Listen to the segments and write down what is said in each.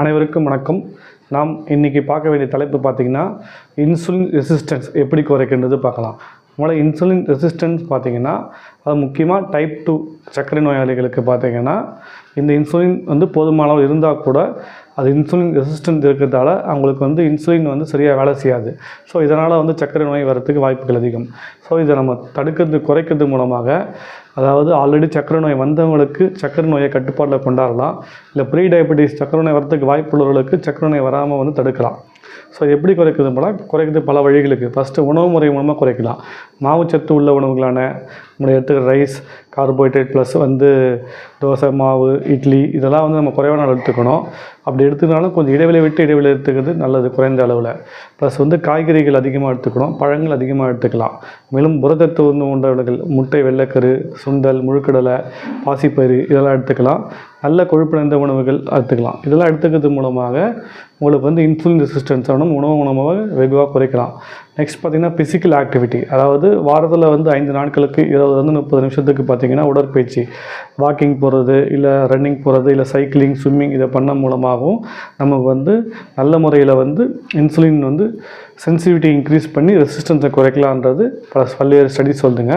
அனைவருக்கும் வணக்கம். நாம் இன்றைக்கி பார்க்க வேண்டிய தலைப்பு பார்த்திங்கன்னா இன்சுலின் ரெசிஸ்டன்ஸ் எப்படி குறைக்கின்றது பார்க்கலாம். முதல்ல இன்சுலின் ரெசிஸ்டன்ஸ் பார்த்திங்கன்னா அது முக்கியமாக டைப் டூ சர்க்கரை நோயாளிகளுக்கு பார்த்திங்கன்னா இந்த இன்சுலின் வந்து போதுமான அளவு இருந்தால் கூட அது இன்சுலின் ரெசிஸ்டன்ஸ் இருக்கிறதால அவங்களுக்கு வந்து இன்சுலின் வந்து சரியாக வேலை செய்யாது. ஸோ இதனால் வந்து சர்க்கரை நோய் வரத்துக்கு வாய்ப்புகள் அதிகம். ஸோ இதை நம்ம தடுக்கிறது குறைக்கிறது மூலமாக அதாவது ஆல்ரெடி சக்கரை நோய் வந்தவங்களுக்கு சக்கரை நோயை கட்டுப்பாட்டில் கொண்டாடலாம் இல்லை ப்ரீ டயபெட்டிஸ் சக்கர நோய் வரத்துக்கு வாய்ப்புள்ளவர்களுக்கு சக்கர நோய் வராமல் வந்து தடுக்கலாம். ஸோ எப்படி குறைக்கிறது போனால் குறைக்கிறது பல வழிகளுக்கு. ஃபஸ்ட்டு உணவு முறை மூலமாக குறைக்கலாம். மாவுச்சத்து உள்ள உணவுகளான நம்ம எடுத்துக்கிற ரைஸ் கார்போஹைட்ரேட் ப்ளஸ் வந்து தோசை மாவு இட்லி இதெல்லாம் வந்து நம்ம குறைவான அளவு எடுத்துக்கணும். அப்படி எடுத்துக்கினாலும் கொஞ்சம் இடைவெளி விட்டு இடைவெளி எடுத்துக்கிறது நல்லது குறைந்த அளவில். ப்ளஸ் வந்து காய்கறிகள் அதிகமாக எடுத்துக்கணும் பழங்கள் அதிகமாக எடுத்துக்கலாம். மேலும் புரதத்து வந்து உண்டவர்கள் முட்டை வெள்ளைக்கரு சுண்டல் முழுக்கடலை பாசிப்பயிறு இதெல்லாம் எடுத்துக்கலாம். நல்ல கொழுப்பு நிறைந்த உணவுகள் எடுத்துக்கலாம். இதெல்லாம் எடுத்துக்கிறது மூலமாக உங்களுக்கு வந்து இன்சுலின் ரெசிஸ்டன்ஸ் ஆகணும் உணவு மூலமாக வெகுவாக குறைக்கலாம். நெக்ஸ்ட் பார்த்திங்கன்னா ஃபிசிக்கல் ஆக்டிவிட்டி அதாவது வாரத்தில் வந்து ஐந்து நாட்களுக்கு இருபதுலேருந்து முப்பது நிமிஷத்துக்கு பார்த்திங்கன்னா உடற்பயிற்சி. வாக்கிங் போகிறது இல்லை ரன்னிங் போகிறது இல்லை சைக்கிளிங் ஸ்விம்மிங் இதை பண்ண மூலமாகவும் நம்ம வந்து நல்ல முறையில் வந்து இன்சுலின் வந்து சென்சிட்டிவிட்டி இன்க்ரீஸ் பண்ணி ரெசிஸ்டன்ஸை குறைக்கலான்றது பல பல்வேறு ஸ்டடிஸ் சொல்லுதுங்க.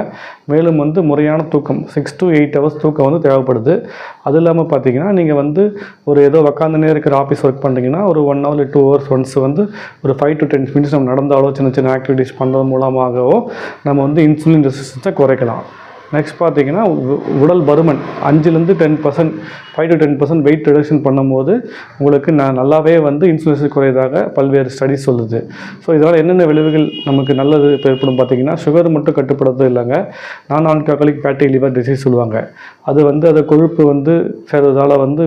மேலும் வந்து முறையான தூக்கம் சிக்ஸ் டு எயிட் ஹவர்ஸ் தூக்கம் வந்து தேவைப்படுது. அது இல்லாமல் பார்த்தீங்கன்னா நீங்கள் வந்து ஒரு ஏதோ உக்காந்துனே இருக்கிற ஆஃபீஸ் ஒர்க் பண்ணுறீங்கன்னா ஒரு one hour two hours once வந்து ஒரு ஃபைவ் டு டென் மினிட்ஸ் நம்ம நடந்தாலோ சின்ன சின்ன ஆக்டிவிட்டிஸ் பண்ணுறது மூலமாகவோ நம்ம வந்து இன்சுலின் ரெசிஸ்டன்ஸை குறைக்கலாம். நெக்ஸ்ட் பார்த்தீங்கன்னா உ- உடல் பருமன். அஞ்சுலேருந்து ten percent five to ten percent weight reduction பண்ணும்போது உங்களுக்கு நான் நல்லாவே வந்து இன்சுலின்ஸ் குறையதாக பல்வேறு ஸ்டடிஸ் சொல்லுது. ஸோ இதனால் என்னென்ன விளைவுகள் நமக்கு நல்லது ஏற்படும் பார்த்தீங்கன்னா சுகர் மட்டும் கட்டுப்படுறது இல்லைங்க. நான் ஆல்கஹாலிக் ஃபேட்டி லிவர் டிசீஸ் சொல்லுவாங்க. அது வந்து அதை கொழுப்பு வந்து சேர்றதால் வந்து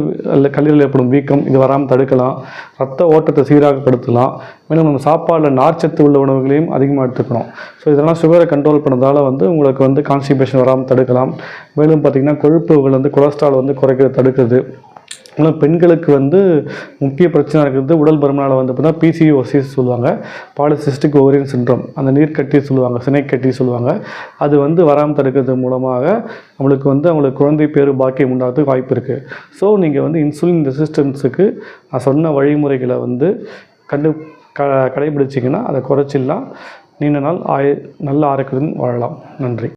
கல்லீரல் ஏற்படும் வீக்கம் இது வராமல் தடுக்கலாம். ரத்த ஓட்டத்தை சீராகப்படுத்தலாம். மேலும் நம்ம சாப்பாடில் நார்ச்சத்து உள்ள உணவுகளையும் அதிகமாக எடுத்துக்கணும். ஸோ இதெல்லாம் சுகரை கண்ட்ரோல் பண்ணதால் வந்து உங்களுக்கு வந்து கான்ஸ்டிபேஷன் வராமல் தடுக்கலாம். மேலும் பார்த்திங்கன்னா கொழுப்புகள் வந்து கொலஸ்ட்ரால் வந்து குறைக்கிறது தடுக்குது. ஆனால் பெண்களுக்கு வந்து முக்கிய பிரச்சனை இருக்கிறது உடல் பருமனால் வந்து பார்த்தீங்கன்னா பிசிஓசிஸ் சொல்லுவாங்க. பாலிசிஸ்டிக் ஓவரியன் சின்ட்ரோம் அந்த நீர்க்கட்டி சொல்லுவாங்க சினைக்கட்டி சொல்லுவாங்க. அது வந்து வராமல் தடுக்கிறது மூலமாக நம்மளுக்கு வந்து அவங்களுக்கு குழந்தை பேரு பாக்கியம் உண்டாகிறதுக்கு வாய்ப்பு இருக்குது ஸோ நீங்கள் வந்து இன்சுலின் ரெசிஸ்டன்ஸுக்கு நான் சொன்ன வழிமுறைகளை வந்து கண்டு க கடைபிடிச்சிங்கன்னா அதை குறைச்சிடலாம். நீண்ட நாள் ஆய நல்ல ஆரோக்கியத்துடன் வாழலாம். நன்றி.